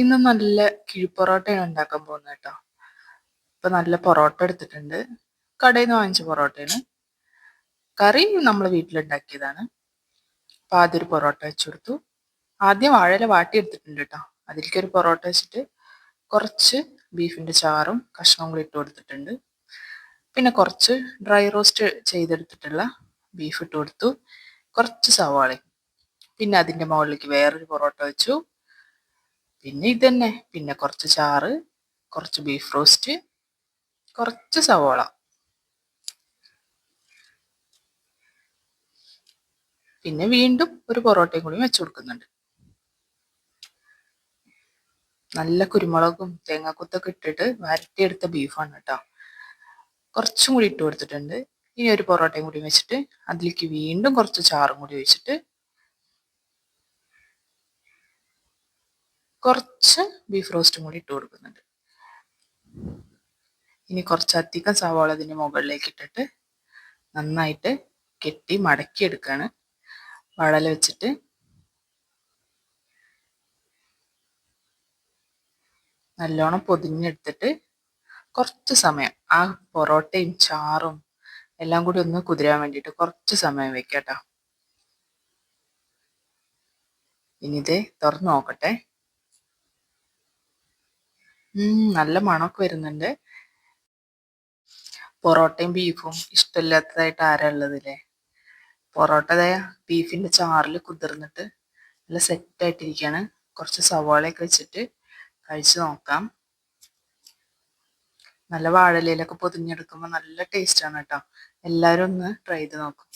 ഇന്ന് നല്ല കിഴിപ്പൊറോട്ടയാണ് ഉണ്ടാക്കാൻ പോകുന്നത് കേട്ടോ. ഇപ്പൊ നല്ല പൊറോട്ട എടുത്തിട്ടുണ്ട്. കടയിൽ നിന്ന് വാങ്ങിച്ച പൊറോട്ടയാണ്. കറി നമ്മൾ വീട്ടിലുണ്ടാക്കിയതാണ്. അപ്പൊ ആദ്യം ഒരു പൊറോട്ട വെച്ചു കൊടുത്തു. ആദ്യം വാഴയില വാട്ടി എടുത്തിട്ടുണ്ട് കേട്ടോ. അതിലേക്ക് ഒരു പൊറോട്ട വെച്ചിട്ട് കുറച്ച് ബീഫിന്റെ ചാറും കഷ്ണവും കൂടി ഇട്ട് കൊടുത്തിട്ടുണ്ട്. പിന്നെ കുറച്ച് ഡ്രൈ റോസ്റ്റ് ചെയ്തെടുത്തിട്ടുള്ള ബീഫ് ഇട്ട് കൊടുത്തു. കുറച്ച് സവാളയും. പിന്നെ അതിന്റെ മുകളിലേക്ക് വേറൊരു പൊറോട്ട വെച്ചു. പിന്നെ ഇതന്നെ. പിന്നെ കുറച്ച് ചാറ് കുറച്ച് ബീഫ് റോസ്റ്റ് കുറച്ച് സവോള. പിന്നെ വീണ്ടും ഒരു പൊറോട്ടയും കൂടി വെച്ചു കൊടുക്കുന്നുണ്ട്. നല്ല കുരുമുളകും തേങ്ങാക്കുത്തൊക്കെ ഇട്ടിട്ട് വരട്ടിയെടുത്ത ബീഫാണ് കേട്ടോ കുറച്ചും കൂടി ഇട്ട് കൊടുത്തിട്ടുണ്ട്. ഇനി ഒരു പൊറോട്ടയും കൂടി വെച്ചിട്ട് അതിലേക്ക് വീണ്ടും കുറച്ച് ചാറും കൂടി വെച്ചിട്ട് കുറച്ച് ബീഫ് റോസ്റ്റും കൂടി ഇട്ട് കൊടുക്കുന്നുണ്ട്. ഇനി കുറച്ചധികം സവാള അതിന്റെ മുകളിലേക്ക് ഇട്ടിട്ട് നന്നായിട്ട് കെട്ടി മടക്കിയെടുക്കുകയാണ് വളല വെച്ചിട്ട് നല്ലോണം പൊതിഞ്ഞെടുത്തിട്ട് കുറച്ച് സമയം ആ പൊറോട്ടയും ചാറും എല്ലാം കൂടി ഒന്ന് കുതിരാൻ വേണ്ടിയിട്ട് കുറച്ച് സമയം വെക്കാം ഇനി ഇത് തുറന്നു നോക്കട്ടെ. നല്ല മണമൊക്കെ വരുന്നുണ്ട്. പൊറോട്ടയും ബീഫും ഇഷ്ടമില്ലാത്തതായിട്ട് ആരാ ഉള്ളതില്ലേ? പൊറോട്ട ബീഫിന്റെ ചാറിൽ കുതിർന്നിട്ട് നല്ല സെറ്റ് ആയിട്ടിരിക്കുകയാണ് കുറച്ച് സവാളയൊക്കെ വെച്ചിട്ട് കഴിച്ചു നോക്കാം. നല്ല വാഴലയിലൊക്കെ പൊതിഞ്ഞെടുക്കുമ്പോൾ നല്ല ടേസ്റ്റാണ് കേട്ടോ. എല്ലാവരും ഒന്ന് ട്രൈ ചെയ്ത് നോക്കും.